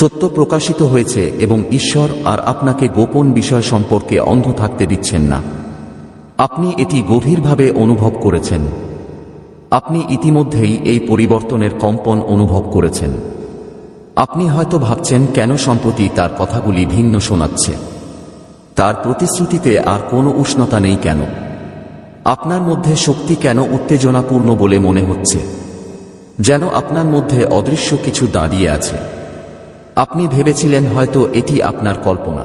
সত্য প্রকাশিত হয়েছে এবং ঈশ্বর আর আপনাকে গোপন বিষয় সম্পর্কে অন্ধ থাকতে দিচ্ছেন না। আপনি এটি গভীরভাবে অনুভব করেছেন। আপনি ইতিমধ্যেই এই পরিবর্তনের কম্পন অনুভব করেছেন। আপনি হয়তো ভাবছেন, কেন সম্প্রতি তার কথাগুলি ভিন্ন শোনাচ্ছে? তার প্রতিশ্রুতিতে আর কোনো উষ্ণতা নেই কেন? আপনার মধ্যে শক্তি কেন উত্তেজনাপূর্ণ বলে মনে হচ্ছে? যেন আপনার মধ্যে অদৃশ্য কিছু দাঁড়িয়ে আছে। আপনি ভেবেছিলেন হয়তো এটি আপনার কল্পনা।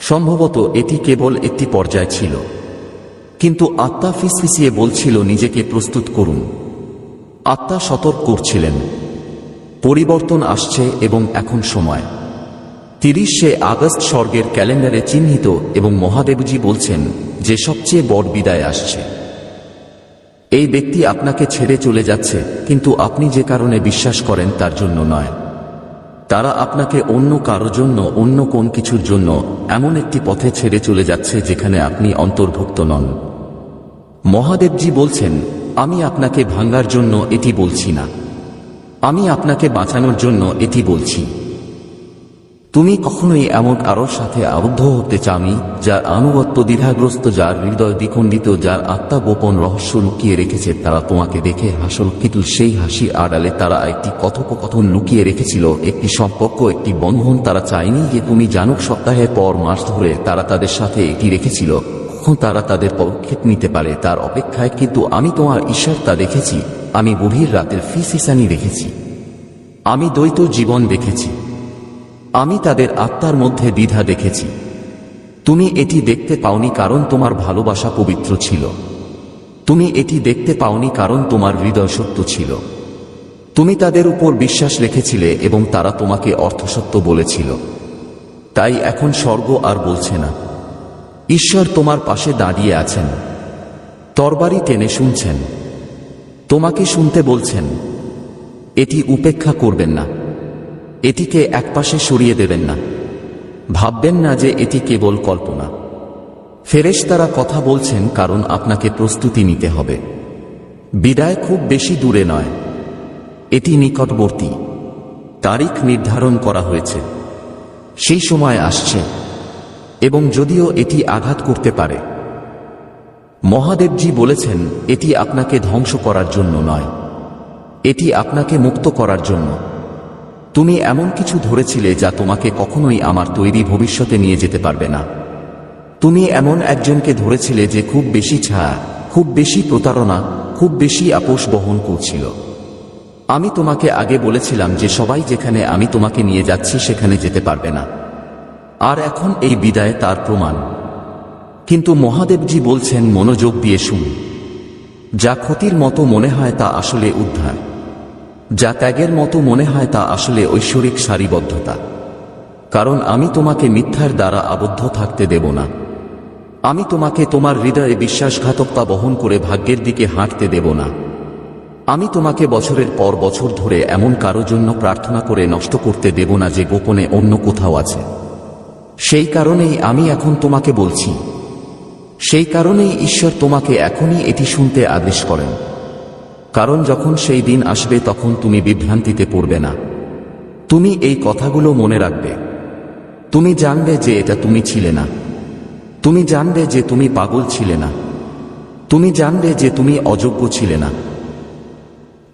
সম্ভবত এটি কেবল একটি পর্যায় ছিল। কিন্তু আত্মা ফিসফিসিয়ে বলছিল, নিজেকে প্রস্তুত করুন। আত্মা সতর্ক করছিলেন। পরিবর্তন আসছে এবং এখন সময়। তিরিশে আগস্ট স্বর্গের ক্যালেন্ডারে চিহ্নিত এবং মহাদেবজি বলছেন যে সবচেয়ে বড় বিদায় আসছে। এই ব্যক্তি আপনাকে ছেড়ে চলে যাচ্ছে, কিন্তু আপনি যে কারণে বিশ্বাস করেন তার জন্য নয়। তারা আপনাকে অন্য কারোর জন্য, অন্য কোন কিছুর জন্য এমন একটি পথে ছেড়ে চলে যাচ্ছে যেখানে আপনি অন্তর্ভুক্ত নন। মহাদেবজি বলছেন, আমি আপনাকে ভাঙ্গার জন্য এটি বলছি না। আমি আপনাকে বাঁচানোর জন্য এটি বলছি। তুমি কখনোই এমন কারোর সাথে আবদ্ধ হতে চাওনি, যার আনুগত্য দ্বিধাগ্রস্ত, যার হৃদয় দ্বিখণ্ডিত, যার আত্মা গোপন রহস্য লুকিয়ে রেখেছে, তারা তোমাকে দেখে হাসল। কিন্তু সেই হাসি আড়ালে তারা একটি কথোপকথন লুকিয়ে রেখেছিল, একটি সম্পর্ক, একটি বন্ধন তারা চায়নি যে তুমি জানুক সপ্তাহের পর মাস ধরে তারা তাদের সাথে এটি রেখেছিল। কখন তারা তাদের পদক্ষেপ নিতে পারে, তার অপেক্ষায় কিন্তু আমি তোমার ঈশ্বর তা দেখেছি। আমি গভীর রাতের ফিসিসানি দেখেছি। আমি দ্বৈত জীবন দেখেছি। আমি তাদের আত্মার মধ্যে দ্বিধা দেখেছি। তুমি এটি দেখতে পাওনি কারণ তোমার ভালোবাসা পবিত্র ছিল। তুমি এটি দেখতে পাওনি কারণ তোমার হৃদয় সত্য ছিল। তুমি তাদের উপর বিশ্বাস রেখেছিলে এবং তারা তোমাকে অর্থসত্য বলেছিল। তাই এখন স্বর্গ আর বলছে না। ঈশ্বর তোমার পাশে দাঁড়িয়ে আছেন। তরবারি টেনে শুনছেন। তোমাকে শুনতে বলছেন। এটি উপেক্ষা করবেন না। এটিকে একপাশে সরিয়ে দেবেন না। ভাববেন না যে এটি কেবল কল্পনা। ফেরেশতারা কথা বলছেন কারণ আপনাকে প্রস্তুতি নিতে হবে। বিদায় খুব বেশি দূরে নয়। এটি নিকটবর্তী। তারিখ নির্ধারণ করা হয়েছে। সেই সময় আসছে। এবং যদিও এটি আঘাত করতে পারে। মহাদেবজি বলেছেন, এটি আপনাকে ধ্বংস করার জন্য নয়। এটি আপনাকে মুক্ত করার জন্য। তুমি এমন কিছু ধরেছিলে যা তোমাকে কখনোই আমার তৈরি ভবিষ্যতে নিয়ে যেতে পারবে না। তুমি এমন একজনকে ধরেছিলে যে খুব বেশি ছায়া, খুব বেশি প্রতারণা, খুব বেশি আপোষ বহন করছিল। আমি তোমাকে আগে বলেছিলাম যে সবাই যেখানে আমি তোমাকে নিয়ে যাচ্ছি সেখানে যেতে পারবে না। আর এখন এই বিদায় তার প্রমাণ। কিন্তু মহাদেবজি বলছেন, মনোযোগ দিয়ে শুন যা ক্ষতির মতো মনে হয় তা আসলে উদ্ধার। যা ত্যাগের মতো মনে হয় তা আসলে ঐশ্বরিক সারিবদ্ধতা। কারণ আমি তোমাকে মিথ্যার দ্বারা আবদ্ধ থাকতে দেব না। আমি তোমাকে তোমার হৃদয়ে বিশ্বাসঘাতকতা বহন করে ভাগ্যের দিকে হাঁটতে দেব না। আমি তোমাকে বছরের পর বছর ধরে এমন কারও জন্য প্রার্থনা করে নষ্ট করতে দেব না যে গোপনে অন্য কোথাও আছে। সেই কারণেই আমি এখন তোমাকে বলছি। সেই কারণেই ঈশ্বর তোমাকে এখনই এটি শুনতে আদেশ করেন। কারণ যখন সেই দিন আসবে তখন তুমি বিভ্রান্তিতে পড়বে না। তুমি এই কথাগুলো মনে রাখবে। তুমি জানবে যে এটা তুমি ছিলে না। তুমি জানবে যে তুমি পাগল ছিলে না। তুমি জানবে যে তুমি অযোগ্য ছিলে না।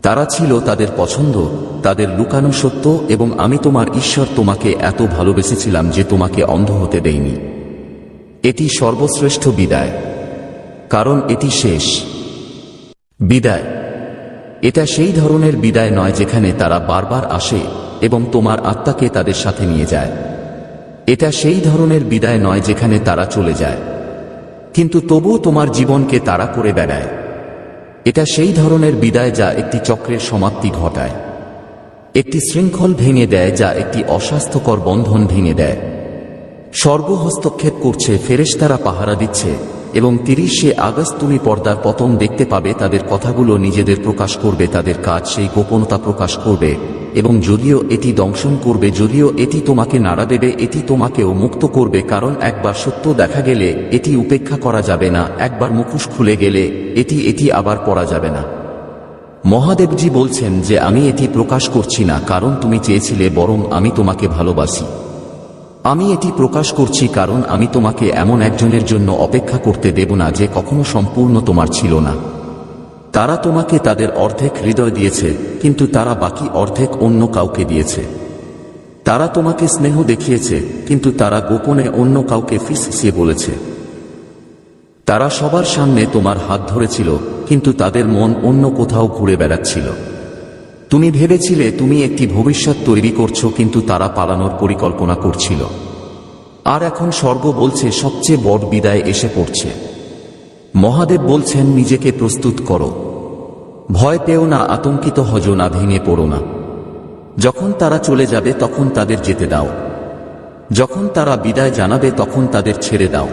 তারা ছিল তাদের পছন্দ, তাদের লুকানো সত্য এবং আমি তোমার ঈশ্বর তোমাকে এত ভালোবেসেছিলাম যে তোমাকে অন্ধ হতে দেইনি। এটি সর্বশ্রেষ্ঠ বিদায়। কারণ এটি শেষ। বিদায়। এটা সেই ধরনের বিদায় নয় যেখানে তারা বারবার আসে এবং তোমার আত্মাকে তাদের সাথে নিয়ে যায়। এটা সেই ধরনের বিদায় নয় যেখানে তারা চলে যায়। কিন্তু তবুও তোমার জীবনকে তারা করে বেড়ায়। এটা সেই ধরনের বিদায় যা একটি চক্রের সমাপ্তি ঘটায়। একটি শৃঙ্খল ভেঙে দেয় যা একটি অস্বাস্থ্যকর বন্ধন ভেঙে দেয়। স্বর্গ হস্তক্ষেপ করছে, ফেরেশতারা পাহারা দিচ্ছে। এবং তিরিশে আগস্ট তুমি পর্দার পতন দেখতে পাবে, তাদের কথাগুলো নিজেদের প্রকাশ করবে, তাদের কাজ সেই গোপনতা প্রকাশ করবে। এবং যদিও এটি দংশন করবে, যদিও এটি তোমাকে নাড়া দেবে, এটি তোমাকেও মুক্ত করবে, কারণ একবার সত্য দেখা গেলে এটি উপেক্ষা করা যাবে না, একবার মুখোশ খুলে গেলে এটি এটি আবার পড়া যাবে না। মহাদেবজি বলছেন যে, আমি এটি প্রকাশ করছি না, কারণ তুমি চেয়েছিলে, বরং আমি তোমাকে ভালোবাসি। আমি এটি প্রকাশ করছি কারণ আমি তোমাকে এমন একজনের জন্য অপেক্ষা করতে দেব না যে কখনো সম্পূর্ণ তোমার ছিল না। তারা তোমাকে তাদের অর্ধেক হৃদয় দিয়েছে, কিন্তু তারা বাকি অর্ধেক অন্য কাউকে দিয়েছে। তারা তোমাকে স্নেহ দেখিয়েছে, কিন্তু তারা গোপনে অন্য কাউকে ফিসিয়ে বলেছে। তারা সবার সামনে তোমার হাত ধরেছিল, কিন্তু তাদের মন অন্য কোথাও ঘুরে বেড়াচ্ছিল। তুমি ভেবেছিলে তুমি একটি ভবিষ্যৎ তৈরি করছ, কিন্তু তারা পালানোর পরিকল্পনা করছিল। আর এখন স্বর্গ বলছে, সবচেয়ে বড় বিদায় এসে পড়ছে। মহাদেব বলছেন, নিজেকে প্রস্তুত করো। ভয় পেও না, আতঙ্কিত হজ না, ভেঙে পড়ো না। যখন তারা চলে যাবে, তখন তাদের যেতে দাও। যখন তারা বিদায় জানাবে, তখন তাদের ছেড়ে দাও।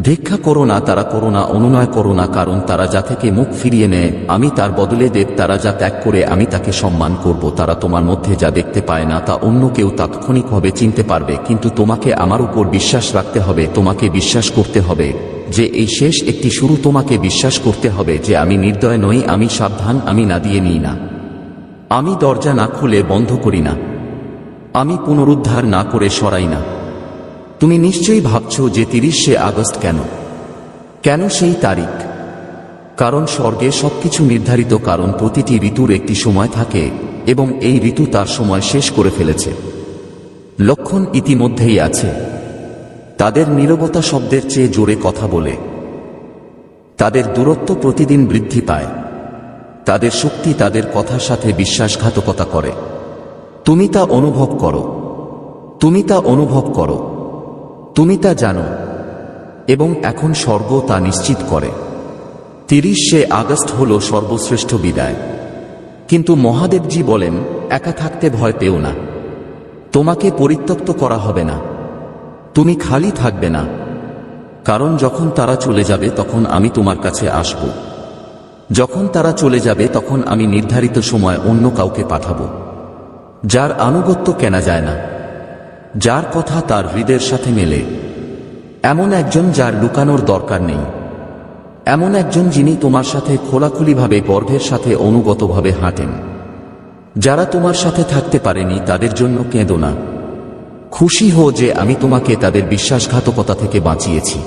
ভিক্ষা করো না, তারা করো না, অনুনয় করো না, কারণ তারা যা থেকে মুখ ফিরিয়ে নেয়, আমি তার বদলে দেব, তারা যা ত্যাগ করে আমি তাকে সম্মান করব, তারা তোমার মধ্যে যা দেখতে পায় না, তা অন্য কেউ তাৎক্ষণিকভাবে চিনতে পারবে, কিন্তু তোমাকে আমার উপর বিশ্বাস রাখতে হবে, তোমাকে বিশ্বাস করতে হবে, যে এই শেষ একটি শুরু তোমাকে বিশ্বাস করতে হবে, যে আমি নির্দয় নই, আমি সাবধান, আমি না দিয়ে নিই না। আমি দরজা না খুলে বন্ধ করি না। আমি পুনরুদ্ধার না করে সরাই না। তুমি নিশ্চয়ই ভাবছ যে তিরিশে আগস্ট কেন? কেন সেই তারিখ? কারণ স্বর্গে সবকিছু নির্ধারিত কারণ প্রতিটি ঋতুর একটি সময় থাকে এবং এই ঋতু তার সময় শেষ করে ফেলেছে। লক্ষণ ইতিমধ্যেই আছে। তাদের নীরবতা শব্দের চেয়ে জোরে কথা বলে। তাদের দূরত্ব প্রতিদিন বৃদ্ধি পায়। তাদের শক্তি তাদের কথার সাথে বিশ্বাসঘাতকতা করে। তুমি তা অনুভব করো। তুমি তা অনুভব করো। তুমি তা জানো, এবং এখন স্বর্গ তা নিশ্চিত করে। তিরিশে আগস্ট হল সর্বশ্রেষ্ঠ বিদায়। কিন্তু মহাদেবজি বলেন, একা থাকতে ভয় পেও না। তোমাকে পরিত্যক্ত করা হবে না। তুমি খালি থাকবে না। কারণ যখন তারা চলে যাবে, তখন আমি তোমার কাছে আসব। যখন তারা চলে যাবে, তখন আমি নির্ধারিত সময় অন্য কাউকে পাঠাবো, যার আনুগত্য কেনা যায় না। যার কথা তার হৃদয়ের সাথে মেলে। এমন একজন যার লুকানোর দরকার নেই। এমন একজন যিনি তোমার সাথে খোলাখুলিভাবে গর্ভের সাথে অনুগতভাবে হাঁটেন। যারা তোমার সাথে থাকতে পারেনি, তাদের জন্য কেঁদো না। খুশি হো যে আমি তোমাকে তাদের বিশ্বাসঘাতকতা থেকে বাঁচিয়েছি।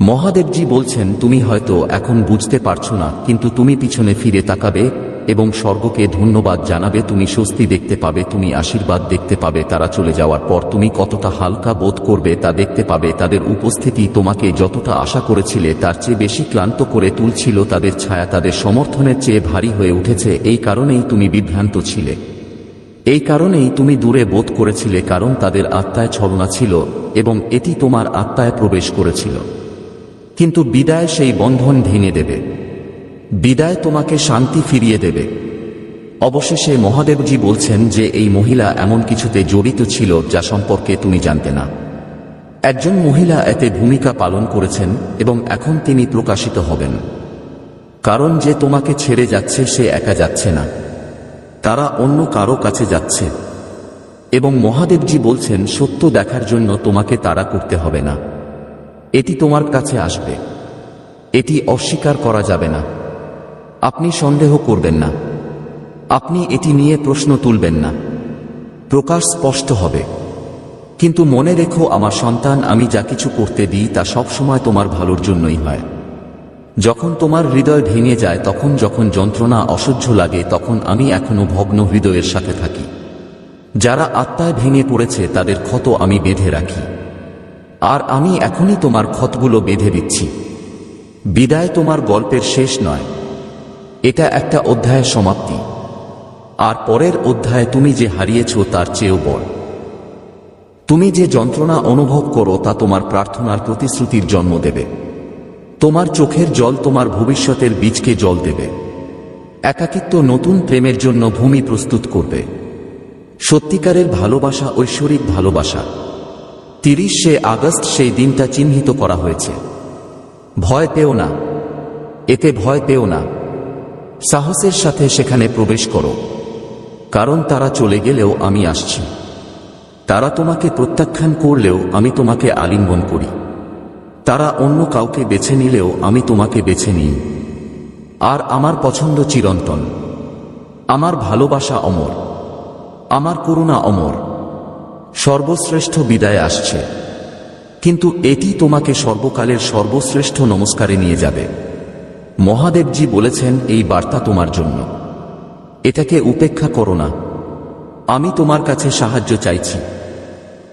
মহাদেবজি বলছেন, তুমি হয়তো এখন বুঝতে পারছ না, কিন্তু তুমি পিছনে ফিরে তাকাবে এবং স্বর্গকে ধন্যবাদ জানাবে, তুমি স্বস্তি দেখতে পাবে, তুমি আশীর্বাদ দেখতে পাবে, তারা চলে যাওয়ার পর তুমি কতটা হালকা বোধ করবে তা দেখতে পাবে, তাদের উপস্থিতি তোমাকে যতটা আশা করেছিলে, তার চেয়ে বেশি ক্লান্ত করে তুলছিল, তাদের ছায়া তাদের সমর্থনের চেয়ে ভারী হয়ে উঠেছে, এই কারণেই তুমি বিভ্রান্ত ছিলে। এই কারণেই তুমি দূরে বোধ করেছিলে, কারণ তাদের আত্মায় ছলনা ছিল, এবং এটি তোমার আত্মায় প্রবেশ করেছিল। কিন্তু বিদায় সেই বন্ধন ভেঙে দেবে। বিদায় তোমাকে শান্তি ফিরিয়ে দেবে। অবশেষে মহাদেবজি বলছেন যে এই মহিলা এমন কিছুতে জড়িত ছিল যা সম্পর্কে তুমি জানতে না। একজন মহিলা এতে ভূমিকা পালন করেছেন এবং এখন তিনি প্রকাশিত হবেন। কারণ যে তোমাকে ছেড়ে যাচ্ছে সে একা যাচ্ছে না। তারা অন্য কারও কাছে যাচ্ছে। এবং মহাদেবজি বলছেন, সত্য দেখার জন্য তোমাকে তারা করতে হবে না। এটি তোমার কাছে আসবে। এটি অস্বীকার করা যাবে না। আপনি সন্দেহ করবেন না। আপনি এটি নিয়ে প্রশ্ন তুলবেন না। প্রকাশ স্পষ্ট হবে। কিন্তু মনে রেখো, আমার সন্তান, আমি যা কিছু করতে দিই, তা সবসময় তোমার ভালোর জন্যই হয়। যখন তোমার হৃদয় ভেঙে যায়, তখন যখন যন্ত্রণা অসহ্য লাগে, তখন আমি এখনও ভগ্ন হৃদয়ের সাথে থাকি। যারা আত্মায় ভেঙে পড়েছে, তাদের ক্ষত আমি বেঁধে রাখি। আর আমি এখনই তোমার ক্ষতগুলো বেঁধে দিচ্ছি। বিদায় তোমার গল্পের শেষ নয়। এটা একটা অধ্যায়ের সমাপ্তি। আর পরের অধ্যায়ে তুমি যে হারিয়েছ তার চেয়েও বড়। তুমি যে যন্ত্রণা অনুভব করো তা তোমার প্রার্থনার প্রতিশ্রুতির জন্ম দেবে। তোমার চোখের জল তোমার ভবিষ্যতের বীজকে জল দেবে। একাকিত্ব নতুন প্রেমের জন্য ভূমি প্রস্তুত করবে। সত্যিকারের ভালোবাসা ঐশ্বরিক ভালোবাসা। তিরিশে আগস্ট সেই দিনটা চিহ্নিত করা হয়েছে। ভয় পেও না। এতে ভয় পেও না। সাহসের সাথে সেখানে প্রবেশ করো। কারণ তারা চলে গেলেও আমি আসছি। তারা তোমাকে প্রত্যাখ্যান করলেও আমি তোমাকে আলিঙ্গন করি। তারা অন্য কাউকে বেছে নিলেও আমি তোমাকে বেছে নিই। আর আমার পছন্দ চিরন্তন। আমার ভালোবাসা অমর। আমার করুণা অমর। সর্বশ্রেষ্ঠ বিদায় আসছে। কিন্তু এটি তোমাকে সর্বকালের সর্বশ্রেষ্ঠ নমস্কারে নিয়ে যাবে। মহাদেবজি বলেছেন এই বার্তা তোমার জন্য। এটাকে উপেক্ষা করো না। আমি তোমার কাছে সাহায্য চাইছি।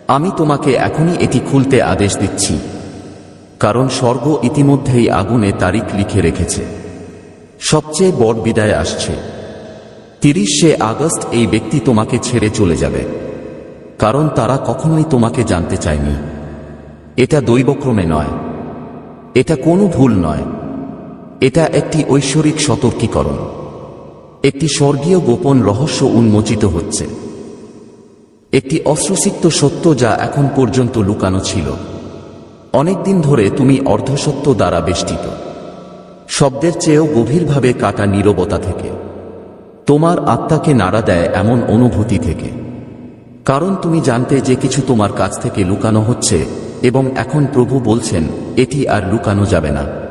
আমি তোমাকে এখনই এটি খুলতে আদেশ দিচ্ছি। কারণ স্বর্গ ইতিমধ্যেই আগুনে তারিখ লিখে রেখেছে। সবচেয়ে বড় বিদায় আসছে। তিরিশে আগস্ট এই ব্যক্তি তোমাকে ছেড়ে চলে যাবে। কারণ তারা কখনোই তোমাকে জানতে চায়নি। এটা দৈবক্রমে নয়। এটা কোনো ভুল নয়। এটা একটি ঐশ্বরিক সতর্কীকরণ। একটি স্বর্গীয় গোপন রহস্য উন্মোচিত হচ্ছে। একটি অশ্রুসিক্ত সত্য যা এখন পর্যন্ত লুকানো ছিল। অনেকদিন ধরে তুমি অর্ধসত্য দ্বারা বেষ্টিত। শব্দের চেয়েও গভীরভাবে কাটা নীরবতা থেকে। তোমার আত্মাকে নাড়া দেয় এমন অনুভূতি থেকে। কারণ তুমি জানতে যে কিছু তোমার কাছ থেকে লুকানো হচ্ছে এবং এখন প্রভু বলছেন, এটি আর লুকানো যাবে না।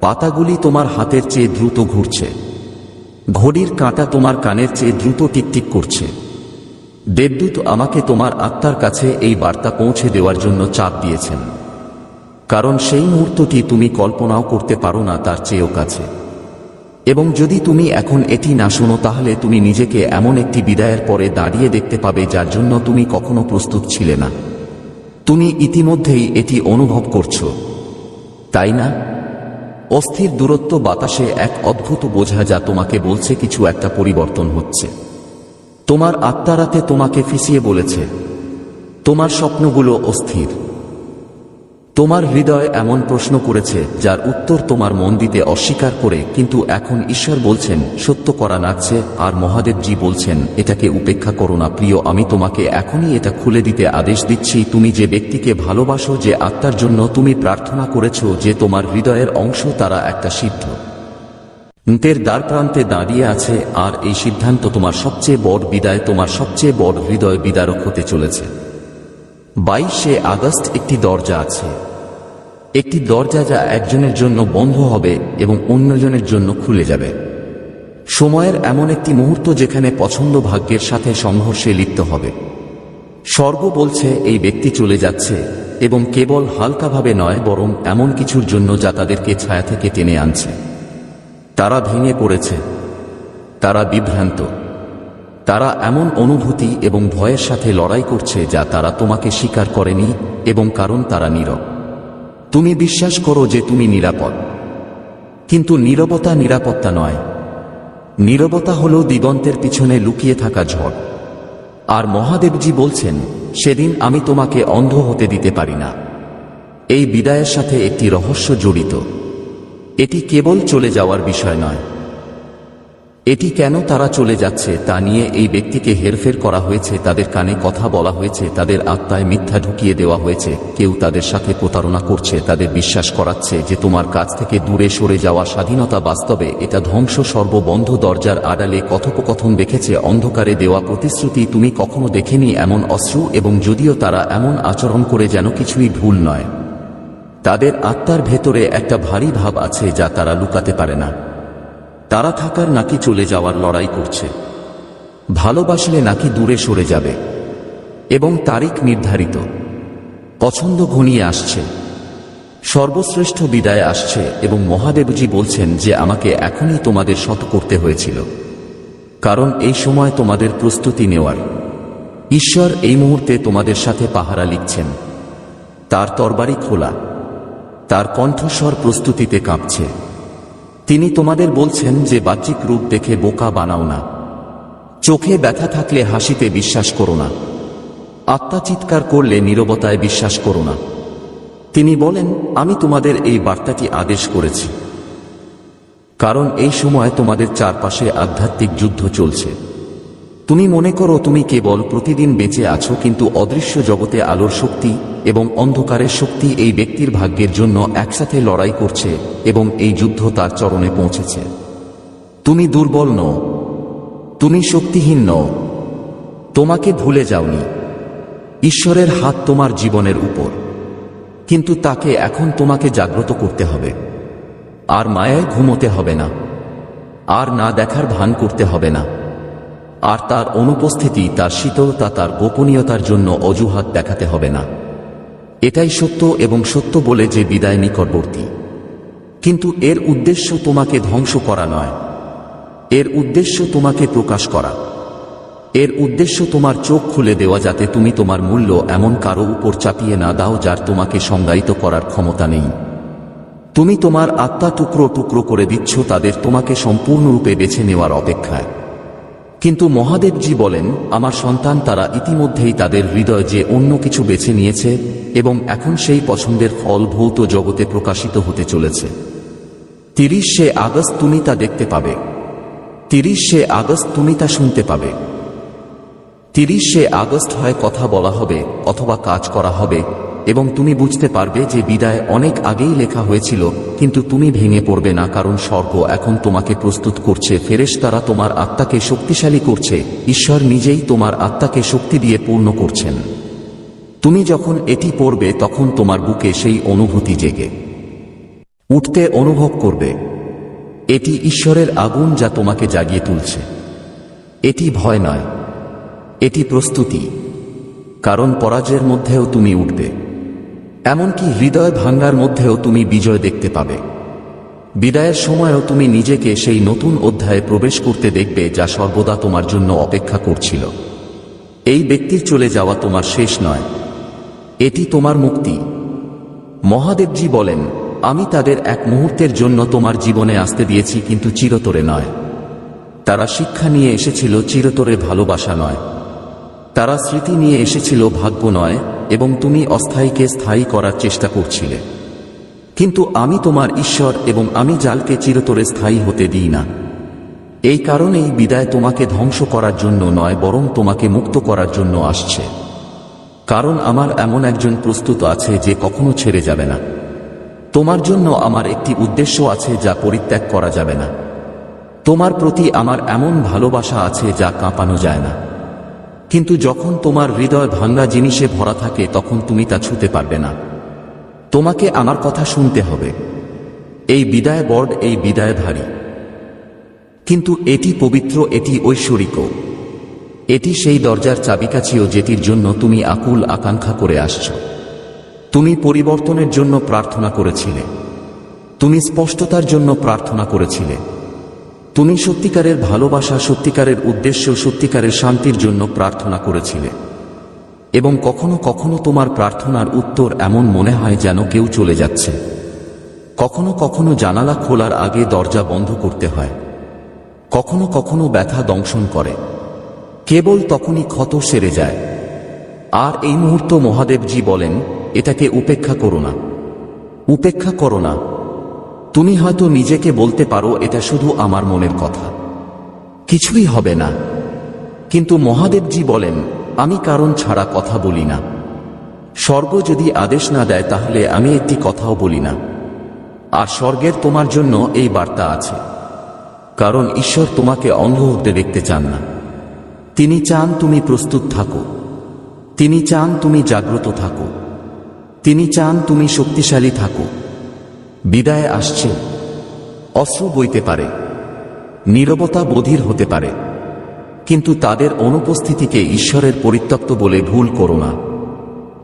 পাতাগুলি তোমার হাতের চেয়ে দ্রুত ঘুরছে। ঘড়ির কাঁটা তোমার কানের চেয়ে দ্রুত টিকটিক করছে। দেবদূত আমাকে তোমার আত্মার কাছে এই বার্তা পৌঁছে দেওয়ার জন্য চাপ দিয়েছেন। কারণ সেই মুহূর্তটি তুমি কল্পনাও করতে পারো না তার চেয়েও কাছে। এবং যদি তুমি এখন এটি না শোনো, তাহলে তুমি নিজেকে এমন একটি বিদায়ের পরে দাঁড়িয়ে দেখতে পাবে, যার জন্য তুমি কখনো প্রস্তুত ছিলে না। তুমি ইতিমধ্যেই এটি অনুভব করছ। তাই না? অস্থির দূরত্ব বাতাসে এক অদ্ভুত বোঝা যা তোমাকে বলছে কিছু একটা পরিবর্তন হচ্ছে। তোমার আত্মারাতে তোমাকে ফিসিয়ে বলেছে, তোমার স্বপ্নগুলো অস্থির। তোমার হৃদয় এমন প্রশ্ন করেছে, যার উত্তর তোমার মন দিতে অস্বীকার করে, কিন্তু এখন ঈশ্বর বলছেন, সত্য করা নাচছে আর মহাদেবজি বলছেন, এটাকে উপেক্ষা করো না, প্রিয়, আমি তোমাকে এখনই এটা খুলে দিতে আদেশ দিচ্ছি, তুমি যে ব্যক্তিকে ভালোবাসো, যে আত্মার জন্য তুমি প্রার্থনা করেছ, যে তোমার হৃদয়ের অংশ তারা একটা সিদ্ধ। তের দ্বার প্রান্তে দাঁড়িয়ে আছে, আর এই সিদ্ধান্ত তোমার সবচেয়ে বড় বিদায়, তোমার সবচেয়ে বড় হৃদয় বিদারক হতে চলেছে। বাইশে আগস্ট একটি দরজা আছে। একটি দরজা যা একজনের জন্য বন্ধ হবে এবং অন্যজনের জন্য খুলে যাবে। সময়ের এমন একটি মুহূর্ত যেখানে পছন্দ ভাগ্যের সাথে সংঘর্ষে লিপ্ত হবে। স্বর্গ বলছে, এই ব্যক্তি চলে যাচ্ছে এবং কেবল হালকাভাবে নয়, বরং এমন কিছুর জন্য যা তাদেরকে ছায়া থেকে টেনে আনছে। তারা ভেঙে পড়েছে। তারা বিভ্রান্ত। তারা এমন অনুভূতি এবং ভয়ের সাথে লড়াই করছে যা তারা তোমাকে স্বীকার করেনি এবং কারণ তারা নীরব। তুমি বিশ্বাস করো যে তুমি নিরাপদ। কিন্তু নীরবতা নিরাপত্তা নয়। নীরবতা হল দিগন্তের পিছনে লুকিয়ে থাকা ঝড়। আর মহাদেবজি বলছেন, সেদিন আমি তোমাকে অন্ধ হতে দিতে পারি না। এই বিদায়ের সাথে একটি রহস্য জড়িত। এটি কেবল চলে যাওয়ার বিষয় নয়। এটি কেন তারা চলে যাচ্ছে তা নিয়ে এই ব্যক্তিকে হেরফের করা হয়েছে, তাদের কানে কথা বলা হয়েছে, তাদের আত্মায় মিথ্যা ঢুকিয়ে দেওয়া হয়েছে, কেউ তাদের সাথে প্রতারণা করছে, তাদের বিশ্বাস করাচ্ছে যে তোমার কাছ থেকে দূরে সরে যাওয়া স্বাধীনতা বাস্তবে এটা ধ্বংস সর্ববন্ধ দরজার আড়ালে কথোপকথন দেখেছে অন্ধকারে দেওয়া প্রতিশ্রুতি তুমি কখনো দেখেনি এমন অশ্রু এবং যদিও তারা এমন আচরণ করে যেন কিছুই ভুল নয়। তাদের আত্মার ভেতরে একটা ভারী ভাব আছে যা তারা লুকাতে পারে না। তারা থাকার নাকি চলে যাওয়ার লড়াই করছে। ভালোবাসলে নাকি দূরে সরে যাবে। এবং তারিখ নির্ধারিত। পছন্দ ঘনিয়ে আসছে। সর্বশ্রেষ্ঠ বিদায় আসছে এবং মহাদেবজি বলছেন যে আমাকে এখনই তোমাদের শত করতে হয়েছিল। কারণ এই সময় তোমাদের প্রস্তুতি নেওয়ার। ঈশ্বর এই মুহূর্তে তোমাদের সাথে পাহারা লিখছেন। তার তরবারি খোলা। তার কণ্ঠস্বর প্রস্তুতিতে কাঁপছে। তিনি তোমাদের বলছেন যে বাহ্যিক রূপ দেখে বোকা বানাও না। চোখে ব্যথা থাকলে হাসিতে বিশ্বাস করো না। আত্মা চিৎকার করলে নিরবতায় বিশ্বাস করো না। তিনি বলেন, আমি তোমাদের এই বার্তাটি আদেশ করেছি। কারণ এই সময় তোমাদের চারপাশে আধ্যাত্মিক যুদ্ধ চলছে। তুমি মনে করো তুমি কেবল প্রতিদিন বেঁচে আছো, কিন্তু অদৃশ্য জগতে আলোর শক্তি এবং অন্ধকারের শক্তি এই ব্যক্তির ভাগ্যের জন্য একসাথে লড়াই করছে এবং এই যুদ্ধ তার চরণে পৌঁছেছে। তুমি দুর্বল নও। তুমি শক্তিহীন নও। তোমাকে ভুলে যাওনি। ঈশ্বরের হাত তোমার জীবনের উপর। কিন্তু তাকে এখন তোমাকে জাগ্রত করতে হবে। আর মায়ায় ঘুমোতে হবে না। আর না দেখার ভান করতে হবে না। আর তার অনুপস্থিতি, তার শীতলতা, তার গোপনীয়তার জন্য অজুহাত দেখাতে হবে না। এটাই সত্য এবং সত্য বলে যে বিদায় নিকটবর্তী। কিন্তু এর উদ্দেশ্য তোমাকে ধ্বংস করা নয়। এর উদ্দেশ্য তোমাকে প্রকাশ করা। এর উদ্দেশ্য তোমার চোখ খুলে দেওয়া যাতে তুমি তোমার মূল্য এমন কারও উপর চাপিয়ে না দাও যার তোমাকে সংজ্ঞায়িত করার ক্ষমতা নেই। তুমি তোমার আত্মা টুকরো টুকরো করে দিচ্ছ, তাদের তোমাকে সম্পূর্ণরূপে বেছে নেওয়ার অপেক্ষায়। কিন্তু মহাদেবজি বলেন, আমার সন্তান তারা ইতিমধ্যেই তাদের হৃদয় যে অন্য কিছু বেছে নিয়েছে এবং এখন সেই পছন্দের ফল ভৌত জগতে প্রকাশিত হতে চলেছে। তিরিশে আগস্ট তুমি তা দেখতে পাবে। তিরিশে আগস্ট তুমি তা শুনতে পাবে। তিরিশে আগস্ট হয় কথা বলা হবে অথবা কাজ করা হবে এবং তুমি বুঝতে পারবে যে বিদায় অনেক আগেই লেখা হয়েছিল, কিন্তু তুমি ভেঙে পড়বে না কারণ স্বর্গ এখন তোমাকে প্রস্তুত করছে, ফেরেশতারা তোমার আত্মাকে শক্তিশালী করছে, ঈশ্বর নিজেই তোমার আত্মাকে শক্তি দিয়ে পূর্ণ করছেন। তুমি যখন এটি পড়বে তখন তোমার বুকে সেই অনুভূতি জেগে। উঠতে অনুভব করবে, এটি ঈশ্বরের আগুন যা তোমাকে জাগিয়ে তুলছে। এটি ভয় নয়, এটি প্রস্তুতি, কারণ পরাজয়ের মধ্যেও তুমি উঠবে। এমনকি হৃদয় ভাঙ্গার মধ্যেও তুমি বিজয় দেখতে পাবে। বিদায়ের সময়ও তুমি নিজেকে সেই নতুন অধ্যায়ে প্রবেশ করতে দেখবে যা সর্বদা তোমার জন্য অপেক্ষা করছিল। এই ব্যক্তির চলে যাওয়া তোমার শেষ নয়। এটি তোমার মুক্তি। মহাদেবজি বলেন, আমি তাদের এক মুহূর্তের জন্য তোমার জীবনে আসতে দিয়েছি, কিন্তু চিরতরে নয়। তারা শিক্ষা নিয়ে এসেছিল, চিরতরে ভালোবাসা নয়। তারা স্মৃতি নিয়ে এসেছিল, ভাগ্য নয়। এবং তুমি অস্থায়ীকে স্থায়ী করার চেষ্টা করছিলে। কিন্তু আমি তোমার ঈশ্বর এবং আমি জালকে চিরতরে স্থায়ী হতে দিই না। এই কারণেই বিদায় তোমাকে ধ্বংস করার জন্য নয়, বরং তোমাকে মুক্ত করার জন্য আসছে। কারণ আমার এমন একজন প্রস্তুত আছে যে কখনো ছেড়ে যাবে না। তোমার জন্য আমার একটি উদ্দেশ্য আছে যা পরিত্যাগ করা যাবে না। তোমার প্রতি আমার এমন ভালোবাসা আছে যা কাঁপানো যায় না। কিন্তু যখন তোমার হৃদয় ভাঙ্গা জিনিসে ভরা থাকে, তখন তুমি তা ছুতে পারবে না। তোমাকে আমার কথা শুনতে হবে। এই বিদায় বর্ড এই বিদায় ভারী। কিন্তু এটি পবিত্র, এটি ঐশ্বরিকও এটি সেই দরজার চাবিকাছিও যেটির জন্য তুমি আকুল আকাঙ্ক্ষা করে আসছ। তুমি পরিবর্তনের জন্য প্রার্থনা করেছিলে। তুমি স্পষ্টতার জন্য প্রার্থনা করেছিলে। তুমি সত্যিকারের ভালোবাসা, সত্যিকারের উদ্দেশ্য, সত্যিকারের শান্তির জন্য প্রার্থনা করেছিলে। এবং কখনো কখনো তোমার প্রার্থনার উত্তর এমন মনে হয় যেন কেউ চলে যাচ্ছে। কখনো কখনো জানালা খোলার আগে দরজা বন্ধ করতে হয়। কখনো কখনো ব্যথা দংশন করে। কেবল তখনই ক্ষত সেরে যায়। আর এই মুহূর্ত মহাদেবজি বলেন, এটাকে উপেক্ষা করো না। উপেক্ষা করো না। তুমি হয়তো নিজেকে বলতে পারো, এটা শুধু আমার মনের কথা। কিছুই হবে না। কিন্তু মহাদেবজি বলেন, আমি কারণ ছাড়া কথা বলি না। স্বর্গ যদি আদেশ না দেয়, তাহলে আমি একটি কথাও বলি না। আর স্বর্গের তোমার জন্য এই বার্তা আছে। কারণ ঈশ্বর তোমাকে অন্ধ হতে দেখতে চান না। তিনি চান তুমি প্রস্তুত থাকো। তিনি চান তুমি জাগ্রত থাকো। তিনি চান তুমি শক্তিশালী থাকো। বিদায় আসছে। অশ্রু বইতে পারে। নীরবতা বধির হতে পারে। কিন্তু তাদের অনুপস্থিতিকে ঈশ্বরের পরিত্যক্ত বলে ভুল করো না।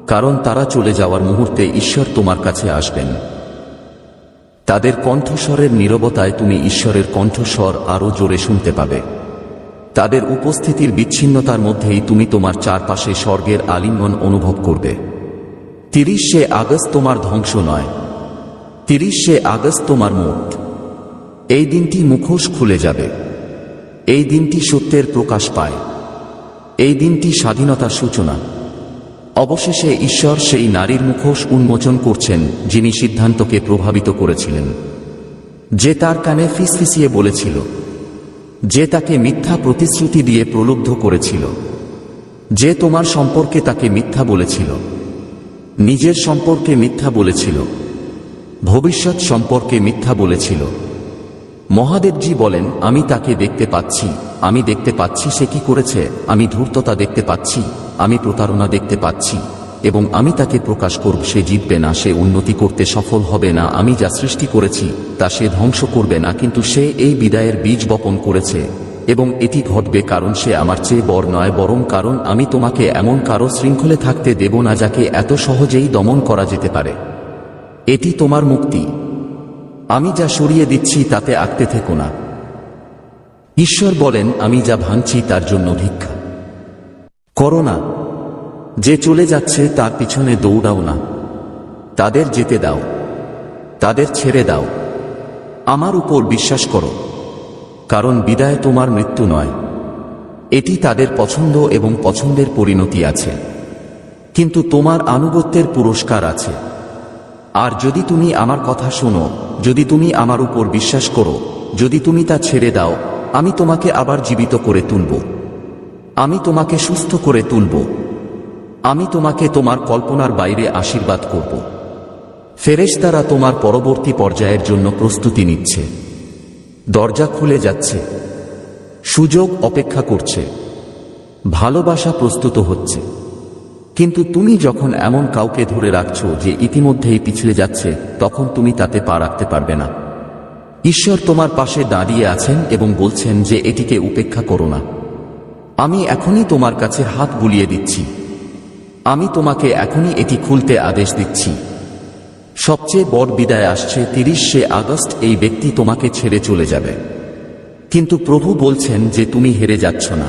কারণ তারা চলে যাওয়ার মুহূর্তে ঈশ্বর তোমার কাছে আসবেন। তাদের কণ্ঠস্বরের নীরবতায় তুমি ঈশ্বরের কণ্ঠস্বর আরও জোরে শুনতে পাবে। তাদের উপস্থিতির বিচ্ছিন্নতার মধ্যেই তুমি তোমার চারপাশে স্বর্গের আলিঙ্গন অনুভব করবে। তিরিশে আগস্ট তোমার ধ্বংস নয়। তিরিশে আগস্ট তোমার মুখ। এই দিনটি মুখোশ খুলে যাবে। এই দিনটি সত্যের প্রকাশ পায়। এই দিনটি স্বাধীনতার সূচনা। অবশেষে ঈশ্বর সেই নারীর মুখোশ উন্মোচন করছেন, যিনি সিদ্ধান্তকে প্রভাবিত করেছিলেন। যে তার কানে ফিসফিসিয়ে বলেছিল। যে তাকে মিথ্যা প্রতিশ্রুতি দিয়ে প্রলুব্ধ করেছিল। যে তোমার সম্পর্কে তাকে মিথ্যা বলেছিল। নিজের সম্পর্কে মিথ্যা বলেছিল। ভবিষ্যৎ সম্পর্কে মিথ্যা বলেছিল। মহাদেবজি বলেন, আমি তাকে দেখতে পাচ্ছি। আমি দেখতে পাচ্ছি সে কি করেছে। আমি ধূর্ততা দেখতে পাচ্ছি। আমি প্রতারণা দেখতে পাচ্ছি। এবং আমি তাকে প্রকাশ করব। সে জিতবে না। সে উন্নতি করতে সফল হবে না। আমি যা সৃষ্টি করেছি, তা সে ধ্বংস করবে না। কিন্তু সে এই বিদায়ের বীজ বপন করেছে। এবং এটি ঘটবে কারণ সে আমার চেয়ে বড় নয়। বরং কারণ আমি তোমাকে এমন কারও শৃঙ্খলে থাকতে দেব না, যাকে এত সহজেই দমন করা যেতে পারে। এটি তোমার মুক্তি। আমি যা সরিয়ে দিচ্ছি তাতে আঁকতে থেকো না। ঈশ্বর বলেন, আমি যা ভাঙছি তার জন্য ভিক্ষা। করো না। যে চলে যাচ্ছে তার পিছনে দৌড়াও না। তাদের যেতে দাও। তাদের ছেড়ে দাও। আমার উপর বিশ্বাস করো। কারণ বিদায় তোমার মৃত্যু নয়। এটি তাদের পছন্দ এবং পছন্দের পরিণতি আছে। কিন্তু তোমার আনুগত্যের পুরস্কার আছে। আর যদি তুমি আমার কথা শোনো, যদি তুমি আমার উপর বিশ্বাস করো, যদি তুমি তা ছেড়ে দাও, আমি তোমাকে আবার জীবিত করে তুলব। আমি তোমাকে সুস্থ করে তুলব। আমি তোমাকে তোমার কল্পনার বাইরে আশীর্বাদ করব। ফেরেশতারা তোমার পরবর্তী পর্যায়ের জন্য প্রস্তুতি নিচ্ছে। দরজা খুলে যাচ্ছে। সুযোগ অপেক্ষা করছে। ভালোবাসা প্রস্তুত হচ্ছে। কিন্তু তুমি যখন এমন কাউকে ধরে রাখছো যে ইতিমধ্যেই পিছলে যাচ্ছে, তখন তুমি তাতে পা রাখতে পারবে না। ঈশ্বর তোমার পাশে দাঁড়িয়ে আছেন এবং বলছেন যে এটিকে উপেক্ষা করো না। আমি এখনই তোমার কাছে হাত বুলিয়ে দিচ্ছি। আমি তোমাকে এখনই এটি খুলতে আদেশ দিচ্ছি। সবচেয়ে বড় বিদায় আসছে তিরিশে আগস্ট, এই ব্যক্তি তোমাকে ছেড়ে চলে যাবে। কিন্তু প্রভু বলছেন যে তুমি হেরে যাচ্ছ না।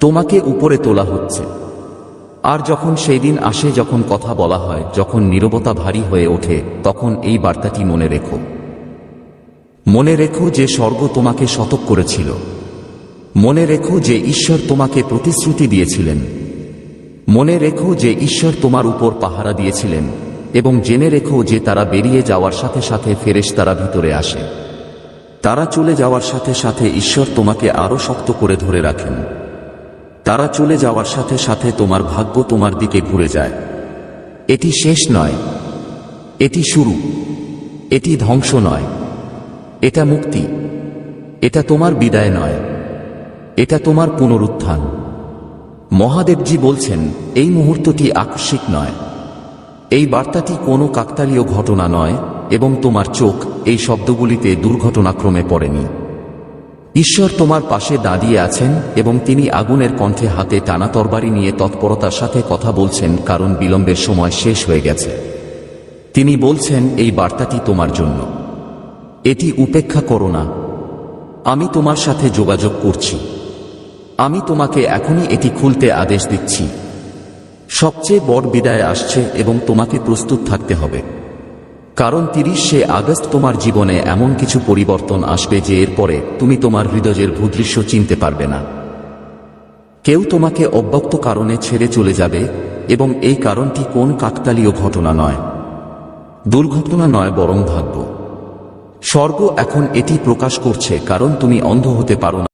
তোমাকে উপরে তোলা হচ্ছে। আর যখন সেই দিন আসে যখন কথা বলা হয়, যখন নীরবতা ভারী হয়ে ওঠে, তখন এই বার্তাটি মনে রেখো। মনে রেখো যে স্বর্গ তোমাকে শতক করেছিল। মনে রেখো যে ঈশ্বর তোমাকে প্রতিশ্রুতি দিয়েছিলেন। মনে রেখো যে ঈশ্বর তোমার উপর পাহারা দিয়েছিলেন এবং জেনে রেখো যে তারা বেরিয়ে যাওয়ার সাথে সাথে ফেরেশ তারা ভিতরে আসে। তারা চলে যাওয়ার সাথে সাথে ঈশ্বর তোমাকে আরও শক্ত করে ধরে রাখেন। তারা চলে যাওয়ার সাথে সাথে তোমার ভাগ্য তোমার দিকে ঘুরে যায়। এটি শেষ নয়। এটি শুরু। এটি ধ্বংস নয়। এটা মুক্তি। এটা তোমার বিদায় নয়। এটা তোমার পুনরুত্থান। মহাদেবজি বলছেন, এই মুহূর্তটি আকস্মিক নয়। এই বার্তাটি কোনো কাকতালীয় ঘটনা নয় এবং তোমার চোখ এই শব্দগুলিতে দুর্ঘটনাক্রমে পড়েনি। ঈশ্বর তোমার পাশে দাঁড়িয়ে আছেন এবং তিনি আগুনের কণ্ঠে হাতে টানা তরবারি নিয়ে তৎপরতার সাথে কথা বলছেন, কারণ বিলম্বের সময় শেষ হয়ে গেছে। তিনি বলছেন, এই বার্তাটি তোমার জন্য। এটি উপেক্ষা করো না। আমি তোমার সাথে যোগাযোগ করছি। আমি তোমাকে এখনই এটি খুলতে আদেশ দিচ্ছি। সবচেয়ে বড় বিদায় আসছে এবং তোমাকে প্রস্তুত থাকতে হবে। কারণ তিরিশে আগস্ট তোমার জীবনে এমন কিছু পরিবর্তন আসবে যে এরপরে তুমি তোমার হৃদয়ের ভূদৃশ্য চিনতে পারবে না। কেউ তোমাকে অব্যক্ত কারণে ছেড়ে চলে যাবে এবং এই কারণটি কোন কাকতালীয় ঘটনা নয়। দুর্ঘটনা নয় বরং ভাগ্য। স্বর্গ এখন এটি প্রকাশ করছে কারণ তুমি অন্ধ হতে পারো